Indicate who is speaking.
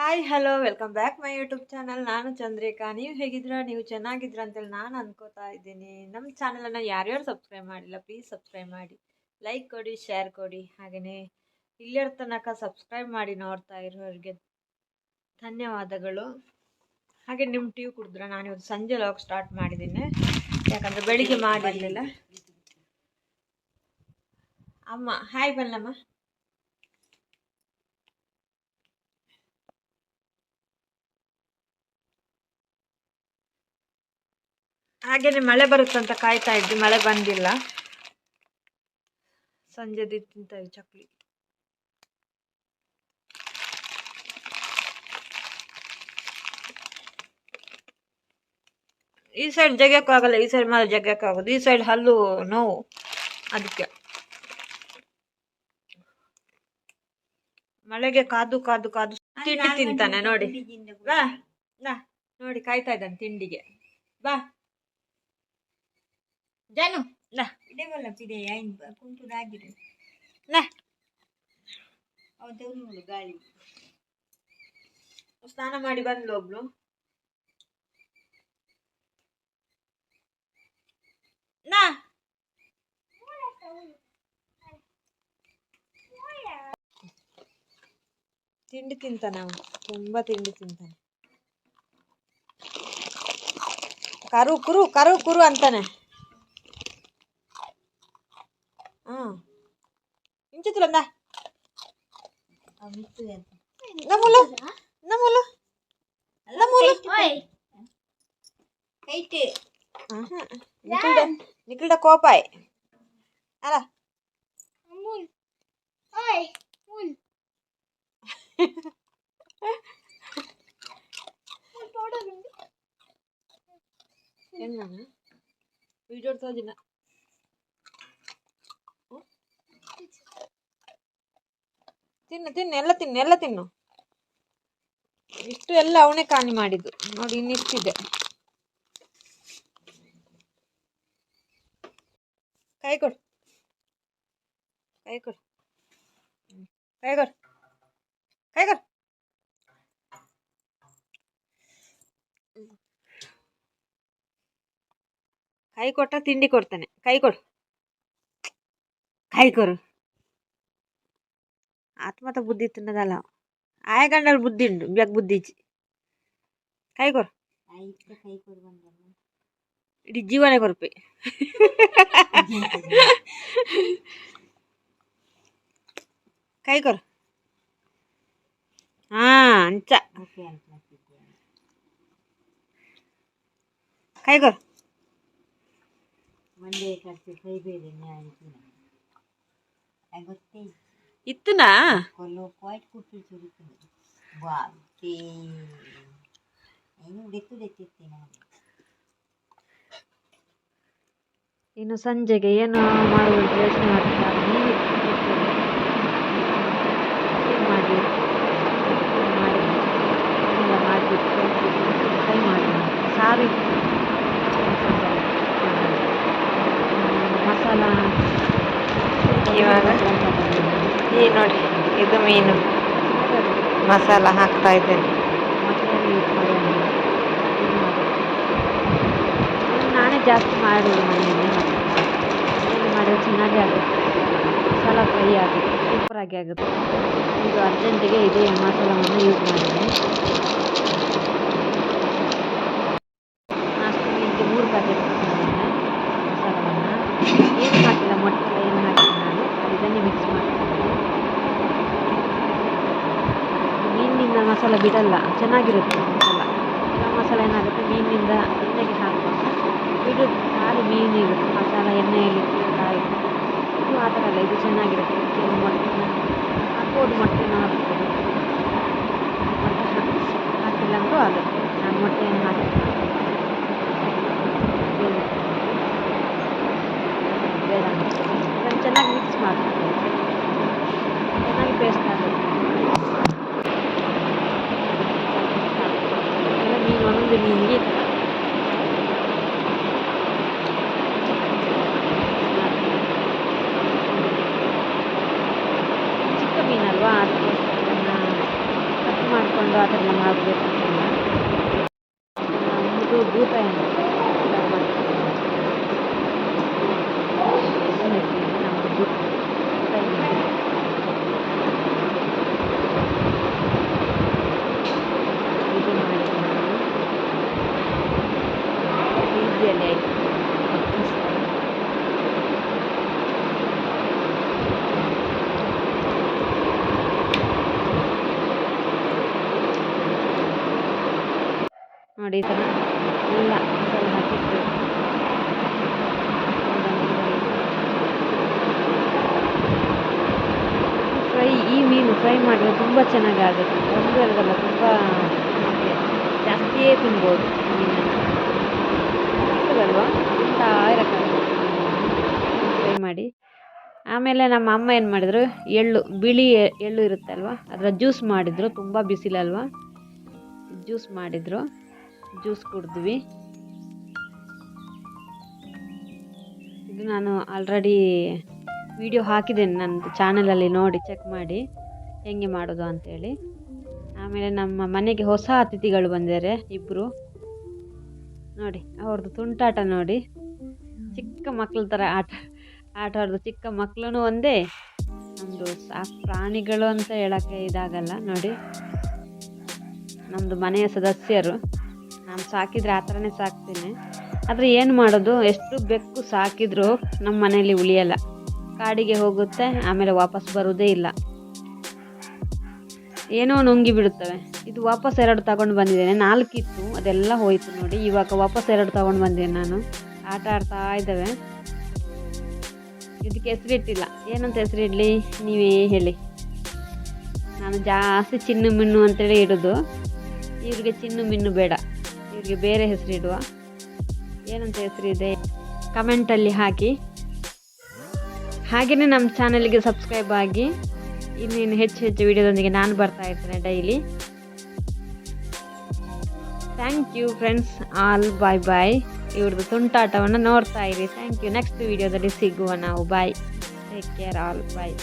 Speaker 1: Hi hello welcome back my YouTube channel ನಾನು ಚಂದ್ರಿಕಾ. ನೀವು ಹೇಗಿದ್ದೀರಾ? ನೀವು ಚೆನ್ನಾಗಿದ್ದೀರಾ ಅಂತೇಳಿ ನಾನು ಅನ್ಕೋತಾ ಇದ್ದೀನಿ. ನಮ್ಮ ಚಾನಲನ್ನು ಯಾರ್ಯಾರು ಸಬ್ಸ್ಕ್ರೈಬ್ ಮಾಡಿಲ್ಲ ಪ್ಲೀಸ್ ಸಬ್ಸ್ಕ್ರೈಬ್ ಮಾಡಿ. ಲೈಕ್ ಕೊಡಿ ಶೇರ್ ಕೊಡಿ. ಹಾಗೆಯೇ ಇಲ್ಲಿಯರ್ ತನಕ ಸಬ್ಸ್ಕ್ರೈಬ್ ಮಾಡಿ ನೋಡ್ತಾ ಇರೋರಿಗೆ ಧನ್ಯವಾದಗಳು. ಹಾಗೆ ನಿಮ್ಮ ಟೀ ಕುಡಿದ್ರೆ, ನಾನು ಇವತ್ತು ಸಂಜೆ ಲಾಗ್ ಸ್ಟಾರ್ಟ್ ಮಾಡಿದ್ದೀನಿ. ಯಾಕಂದರೆ ಬೆಳಿಗ್ಗೆ ಮಾಡಿರಲಿಲ್ಲ. ಅಮ್ಮ ಹಾಯ್ ಬಲ್ಲಮ್ಮ ಹಾಗೇನೆ ಮಳೆ ಬರುತ್ತಂತ ಕಾಯ್ತಾ ಇದ್ವಿ ಮಳೆ ಬಂದಿಲ್ಲ. ಸಂಜೆದು ತಿಂತ ಚಕ್ಲಿ. ಈ ಸೈಡ್ ಜಗಿಯಕ್ಕೂ ಆಗಲ್ಲ ಈ ಸೈಡ್ ಮಾತ್ರ ಜಗ್ಗಕ್ಕೂ ಆಗೋದು. ಈ ಸೈಡ್ ಹಲ್ಲು ನೋವು ಅದಕ್ಕೆ. ಮಳೆಗೆ ಕಾದು ಕಾದು ಕಾದು ತಿಂಡಿ ತಿಂತಾನೆ ನೋಡಿ. ಬಾ ನಾ ನೋಡಿ ಕಾಯ್ತಾ ಇದ್ದಾನೆ ತಿಂಡಿಗೆ. ಬಾ. ಜಾನು ನಾ
Speaker 2: ಇದೇ ಪಿದೆ ಐನ್ ಕುಂಟು ರಾಗಿರು
Speaker 1: ನಾ
Speaker 2: ಅವತ್ತು ನೋಡು ಗಾಳಿ
Speaker 1: ಸ್ನಾನ ಮಾಡಿ ಬಂದ್ಲು ಒಬ್ಳು ನಾ ತಿಂಡಿ ತಿಂತಾನೆ ಅವನು ತುಂಬಾ ತಿಂಡಿ ತಿಂತಾನೆ ಕರು ಕುರು ಕರು ಕುರು ಅಂತಾನೆ ఇంచు తులందా నమ్ములు
Speaker 2: నమ్ములు
Speaker 1: నమ్ములు നിങ്ങളുടെ കോപ്പായി. അതാ എന്നാണ്? വീട്ടിൽ എടുത്താൽ ತಿನ್ನು ತಿನ್ನು, ಎಲ್ಲ ತಿನ್ನು ಎಲ್ಲ ತಿನ್ನು. ಇಷ್ಟು ಎಲ್ಲ ಅವನೇ ಕಾಣಿ ಮಾಡಿದ್ದು. ನೋಡಿ, ಇನ್ನಿಷ್ಟಿದೆ. ಕೈ ಕೊಡು. ಕೈ ಕೊಡು. ಕೈ ಕೊಡು. ಕೈ ಕೊಡು. ಕೈ ಕೊಟ್ಟ ತಿಂಡಿ ಕೊಡ್ತಾನೆ. ಕೈ ಕೊಡು. ಕೈ ಕೊಡು.
Speaker 2: आत्मा तर बुद्धीत
Speaker 1: न झाला. आहे गंडाल बुद्धी बॅग बुद्धीची.
Speaker 2: काय कर? जीवन
Speaker 1: आहे करपे
Speaker 2: काय कर? हा काय कर? म्हणजे
Speaker 1: ಇತ್ತುನಾ? ಇನ್ನು ಸಂಜೆಗೆ ಏನು ಮಾಡುವಂತ ಯೋಚನೆ ಮಾಡ್ತಾರೆ ಮಾಡಿ ಮಾಡಿಬಿಟ್ಟು ಫ್ರೈ ಮಾಡಿ ಸಾರಿ. ಮಸಾಲ. ಇವಾಗ ಈ ನೋಡಿ ಇದು ಮೀನು. ಮಸಾಲ ಹಾಕ್ತಾ ಇದ್ದೇನೆ. ನಾನೇ ಜಾಸ್ತಿ ಮಾಡೋದು ಮನೆಯಲ್ಲಿ. ಮಾಡಿದ್ರೆ ಚೆನ್ನಾಗಿ ಆಗುತ್ತೆ. ಮಸಾಲ ಫ್ರೈ ಆಗುತ್ತೆ. ಸೂಪರಾಗಿ ಆಗುತ್ತೆ. ಇದು ಅರ್ಜೆಂಟಿಗೆ ಇದೇ ಮಸಾಲವನ್ನು ಯೂಸ್ ಮಾಡಿದ್ದೀನಿ ನಾಷ್ಟಕ್ಕೆ ಇದಕ್ಕೆ ಮೂರು ಪ್ಯಾಕೆಟ್ ತಗೊಂಡಿದ್ದೆ ಮಸಾಲವನ್ನು ಏನು ಹಾಕಿಲ್ಲ ಮೊಟ್ಟೆ ಎಲ್ಲ ಏನು ಹಾಕಿಲ್ಲ ನಾನು ಇದನ್ನೇ ಮಿಕ್ಸ್ ಮಾಡ್ತೀನಿ ಮೀನಿನಿಂದ ಮಸಾಲ ಬಿಡಲ್ಲ, ಚೆನ್ನಾಗಿರುತ್ತೆ ಮಸಾಲ. ಕೆಲವು ಮಸಾಲ ಏನಾಗುತ್ತೆ? ಮೀನಿನಿಂದ ಎಣ್ಣೆಗೆ ಹಾಕುವಾಗ ಬಿಡುತ್ತೆ ಖಾಲಿ ಮೀನಿಗೆ ಮಸಾಲ ಎಣ್ಣೆಯಲ್ಲಿ ಕಾಯಿ. ಇದು ಆ ಥರ ಅಲ್ಲ, ಇದು ಚೆನ್ನಾಗಿರುತ್ತೆ. ಕೆಲವು ಮೊಟ್ಟೆನ ಹಾಕ್ಬೋದು ಮೊಟ್ಟೆನ ಹಾಕ್ಬೋದು. ಮೊಟ್ಟೆ ಹಾಕಿ, ಹಾಕಿಲ್ಲ ಅಂದರೂ ಆಗುತ್ತೆ. ನಾನು ಮೊಟ್ಟೆಯನ್ನು ಹಾಕಿ ಬೇಡ. ಅದನ್ನು ಚೆನ್ನಾಗಿ ಮಿಕ್ಸ್ ಮಾಡ್ತೀನಿ ಚೆನ್ನಾಗಿ ಪೇಸ್ಟ್ ಆಗುತ್ತೆ. ಮೀನು ಒಂದೊಂದು ಮೀನಿಗೆ ಈ ಥರ ಚಿಕ್ಕ ಮೀನಲ್ವಾ ಅದಕ್ಕೋಸ್ಕರ ಅದನ್ನು ಕಟ್ ಮಾಡ್ಕೊಂಡು ಮಾಡಿಕೊಂಡು ಆ ಥರ ಎಲ್ಲ ಮಾಡಬೇಕು ಅಂತಿಲ್ಲ ನಮ್ಮದು ಭೂತ ಏನು ನಮ್ಮದು ಭೂತ ಇದು ಮಾಡಿದ್ದೀನಿ ಈಸಿಯಲ್ಲಿ ಆಯಿತು ನೋಡಿ ಫ್ರೈ, ಈ ಮೀನು ಫ್ರೈ ಮಾಡಿದ್ರೆ ತುಂಬ ಚೆನ್ನಾಗಿ ಆಗುತ್ತೆ. ಒಂದು ಎರಡಲ್ಲ ತುಂಬ ಜಾಸ್ತಿಯೇ ತಿನ್ಬೋದು ಮೀನನ್ನು. ಅಂತ ಫ್ರೈ ಮಾಡಿ. ಆಮೇಲೆ ನಮ್ಮ ಅಮ್ಮ ಏನು ಮಾಡಿದ್ರು? ಎಳ್ಳು, ಬಿಳಿ ಎಳ್ಳು ಇರುತ್ತಲ್ವ? ಅದರ ಜ್ಯೂಸ್ ಮಾಡಿದರು. ತುಂಬ ಬಿಸಿಲಲ್ವಾ? ಜ್ಯೂಸ್ ಮಾಡಿದರು. ಜ್ಯೂಸ್ ಕುಡಿದ್ವಿ. ಇದು ನಾನು ಆಲ್ರೆಡಿ ವಿಡಿಯೋ ಹಾಕಿದ್ದೇನೆ ನನ್ನದು ಚಾನಲಲ್ಲಿ ನೋಡಿ ಚೆಕ್ ಮಾಡಿ ಹೆಂಗೆ ಮಾಡೋದು ಅಂಥೇಳಿ ಆಮೇಲೆ ನಮ್ಮ ಮನೆಗೆ ಹೊಸ ಅತಿಥಿಗಳು ಬಂದಿದ್ದಾರೆ ಇಬ್ಬರು ನೋಡಿ, ಅವ್ರದ್ದು ತುಂಟಾಟ ನೋಡಿ. ಚಿಕ್ಕ ಮಕ್ಳ ಥರ ಆಟ ಆಟ ಆಡೋದು. ಚಿಕ್ಕ ಮಕ್ಕಳೂ ಒಂದೇ. ನಮ್ಮದು ಸಾಕು ಪ್ರಾಣಿಗಳು ಅಂತ ಹೇಳೋಕ್ಕೆ ಇದಾಗಲ್ಲ ನೋಡಿ. ನಮ್ಮದು ಮನೆಯ ಸದಸ್ಯರು. ನಾನು ಸಾಕಿದರೆ ಆ ಥರನೇ ಸಾಕ್ತೀನಿ. ಆದರೆ ಏನು ಮಾಡೋದು? ಎಷ್ಟು ಬೆಕ್ಕು ಸಾಕಿದರೂ ನಮ್ಮ ಮನೆಯಲ್ಲಿ ಉಳಿಯಲ್ಲ. ಕಾಡಿಗೆ ಹೋಗುತ್ತೆ, ಆಮೇಲೆ ವಾಪಸ್ ಬರೋದೇ ಇಲ್ಲ. ಏನೋ ನುಂಗಿ ಬಿಡುತ್ತವೆ. ಇದು ವಾಪಸ್ ಎರಡು ತಗೊಂಡು ಬಂದಿದ್ದೇನೆ. ನಾಲ್ಕಿತ್ತು ಅದೆಲ್ಲ ಹೋಯಿತು ನೋಡಿ. ಇವಾಗ ವಾಪಸ್ ಎರಡು ತಗೊಂಡು ಬಂದಿದ್ದೇನೆ ನಾನು. ಆಟ ಆಡ್ತಾ ಇದ್ದಾವೆ. ಇದಕ್ಕೆ ಹೆಸರಿಟ್ಟಿಲ್ಲ ಏನಂತ ಹೆಸರಿಡಲಿ ನೀವೇ ಹೇಳಿ. ನಾನು ಜಾಸ್ತಿ ಚಿನ್ನು, ಮಿನ್ನು ಅಂತೇಳಿ ಇಡೋದು. ಇವ್ರಿಗೆ ಚಿನ್ನು, ಮಿನ್ನು ಬೇಡ. ಇವ್ರಿಗೆ ಬೇರೆ ಹೆಸರಿಡುವ ಏನಂತ ಹೆಸರಿದೆ ಕಮೆಂಟಲ್ಲಿ ಹಾಕಿ. ಹಾಗೆಯೇ ನಮ್ಮ ಚಾನಲ್ಗೆ ಸಬ್ಸ್ಕ್ರೈಬ್ ಆಗಿ. ಇನ್ನೇನು ಹೆಚ್ಚು ಹೆಚ್ಚು ವೀಡಿಯೋದೊಂದಿಗೆ ನಾನು ಬರ್ತಾ ಇರ್ತೇನೆ daily thank you friends all bye bye ಇವ್ರದ್ದು ತುಂಟಾಟವನ್ನು ನೋಡ್ತಾ ಇರಿ. ಥ್ಯಾಂಕ್ ಯು ನೆಕ್ಸ್ಟ್ ವಿಡಿಯೋದಲ್ಲಿ ಸಿಗುವ ನಾವು. Bye take care all bye